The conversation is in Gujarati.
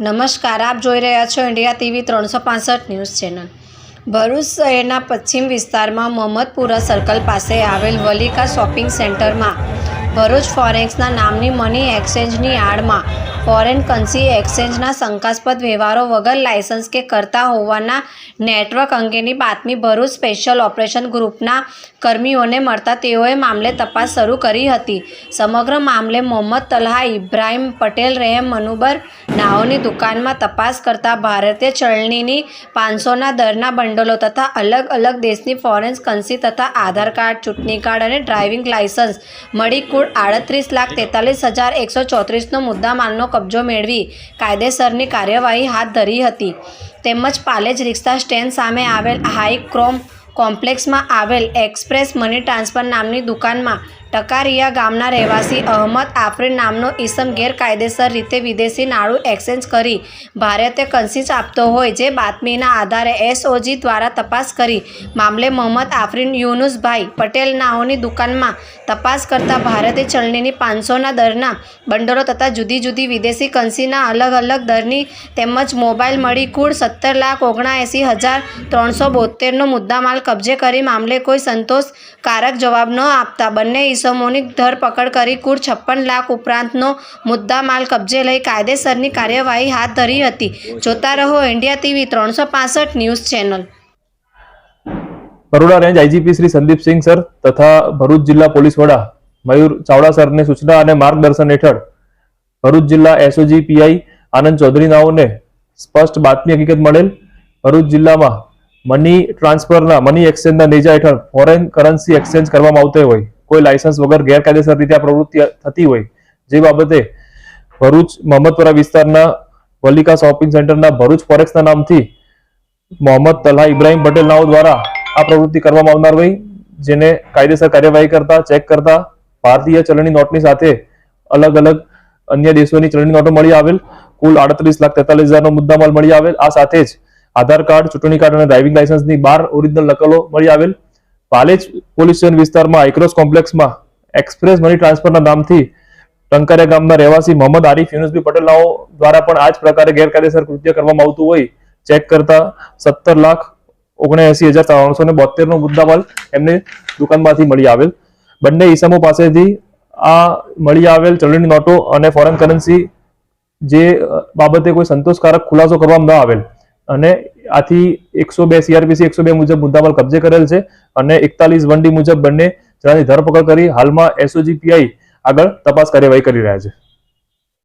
નમસ્કાર, આપ જોઈ રહ્યા છો ઇન્ડિયા ટીવી ત્રણસો પાસઠ ન્યૂઝ ચેનલ. ભરૂચ શહેરના પશ્ચિમ વિસ્તારમાં મોહમ્મદપુરા સર્કલ પાસે આવેલ વલિકા શોપિંગ સેન્ટરમાં ભરૂચ ફોરેક્સના નામની મની એક્સચેન્જની આડમાં ફોરેન કરન્સી એક્સચેન્જના શંકાસ્પદ વ્યવહારો વગર લાયસન્સ કે કરતા હોવાના નેટવર્ક અંગેની બાતમી ભરૂચ સ્પેશિયલ ઓપરેશન ગ્રુપના કર્મીઓને મળતા તેઓએ મામલે તપાસ શરૂ કરી હતી. સમગ્ર મામલે મોહમ્મદ તલહા, ઇબ્રાહિમ પટેલ, રહેમ મનુબર નાઓની દુકાનમાં તપાસ કરતા ભારતીય ચલણીની પાંચસોના દરના બંડલો તથા અલગ અલગ દેશની ફોરેન કરન્સી તથા આધાર કાર્ડ, ચૂંટણી કાર્ડ અને ડ્રાઇવિંગ લાયસન્સ મળી કુલ આડત્રીસ લાખ તેતાલીસ હજાર એકસો ચોત્રીસનો મુદ્દામાલનો કબજો મેળવી કાયદેસરની કાર્યવાહી હાથ ધરી હતી. તેમજ પાલેજ રિક્ષા સ્ટેન્ડ સામે આવેલ હાઈ ક્રોમ કોમ્પ્લેક્સમાં આવેલ એક્સપ્રેસ મની ટ્રાન્સફર નામની દુકાનમાં ટકારિયા ગામના રહેવાસી અહમદ આફરીન નામનો ઈસમ ગેરકાયદેસર રીતે વિદેશી નાણું એક્સચેન્જ કરી ભારતે કન્સીસ આપતો હોય જે બાતમીના આધારે એસઓજી દ્વારા તપાસ કરી. મામલે મોહમ્મદ આફરીન યુનુસભાઈ પટેલ નાઓની દુકાનમાં તપાસ કરતા ભારતીય ચલણીની પાંચસોના દરના બંડલો તથા જુદી જુદી વિદેશી કન્સીના અલગ અલગ દરની તેમજ મોબાઈલ મળી કુલ સત્તર લાખ ઓગણએંસી હજાર ત્રણસો બોતેરનો મુદ્દામાલ કબજે કરી મામલે કોઈ સંતોષકારક જવાબ ન આપતા બંને ઈસમોની ધરપકડ કરી કુલ છપ્પન લાખ ઉપરાંતનો મુદ્દામાલ કબજે લઈ કાયદેસરની કાર્યવાહી હાથ ધરી હતી. જોતા રહો ઇન્ડિયા ટીવી ત્રણસો news channel. Baroda range IGP Shri Sandeepsinh sir તથા ભરૂચ જિલ્લા પોલીસ વડા મયુર ચાવડા સરની સૂચના અને માર્ગદર્શન હેઠળ ભરૂચ જિલ્લા એસઓજી પીઆઈ આનંદ ચૌધરી નાઓને સ્પષ્ટ બાતમી હકીકત મળેલ. ભરૂચ જિલ્લામાં મની ટ્રાન્સફરના, મની એક્સચેન્જના નેજા હેઠળ ફોરેન કરન્સી એક્સચેન્જ કરવામાં આવતી હોય. કોઈ લાયસન્સ વગર ગેરકાયદેસર રીતે આ પ્રવૃત્તિ થતી હોય, જે બાબતે ભરૂચ મોહમ્મદપુરા વિસ્તારના વલિકા શોપિંગ સેન્ટરના ભરૂચ ફોરેક્સના નામથી મોહમ્મદ તલહા ઇબ્રાહિમ પટેલ નાઓ દ્વારા આ પ્રવૃત્તિ કરવામાં આવનાર હોય, જેને કાયદેસર કાર્યવાહી કરતા, ચેક કરતા ભારતીય ચલણી નોટની સાથે અલગ અલગ અન્ય દેશોની ચલણી નોટો મળી આવેલ. કુલ આડત્રીસ લાખ તેતાલીસ હજારનો મુદ્દામાલ મળી આવેલ. આ સાથે જ આધાર કાર્ડ, ચૂંટણી કાર્ડ અને ડ્રાઇવિંગ લાયસન્સની બાર ઓરિજિનલ નકલો મળી આવેલ. પાલેજ પોલીસ વિસ્તારમાં આઇક્રોસ કોમ્પ્લેક્સમાં એક્સપ્રેસ મની ટ્રાન્સફરના નામથી ટંકારિયા ગામના રહેવાસી મોહમ્મદ આરીફ યુનુસબી પટેલનાઓ દ્વારા પણ આ જ પ્રકારે ગેરકાયદેસર કૃત્ય કરવામાં આવતું હોય, ચેક કરતા સત્તર લાખ ઓગણએસી હજાર ત્રણસો ને બોતેર નો મુદ્દામાલ એમને દુકાનમાંથી મળી આવેલ. બંને ઈસમો પાસેથી આ મળી આવેલ ચલણી નોટો અને ફોરેન કરન્સી જે બાબતે કોઈ સંતોષકારક ખુલાસો કરવામાં ન આવેલ અને આથી એકસો બે સીઆરપીસી એકસો બે મુજબ મુદ્દામાલ કબજે કરેલ છે અને એકતાલીસ વનડી મુજબ બંને જણાની ધરપકડ કરી હાલમાં એસઓજી પીઆઈ આગળ તપાસ કાર્યવાહી કરી રહ્યા છે.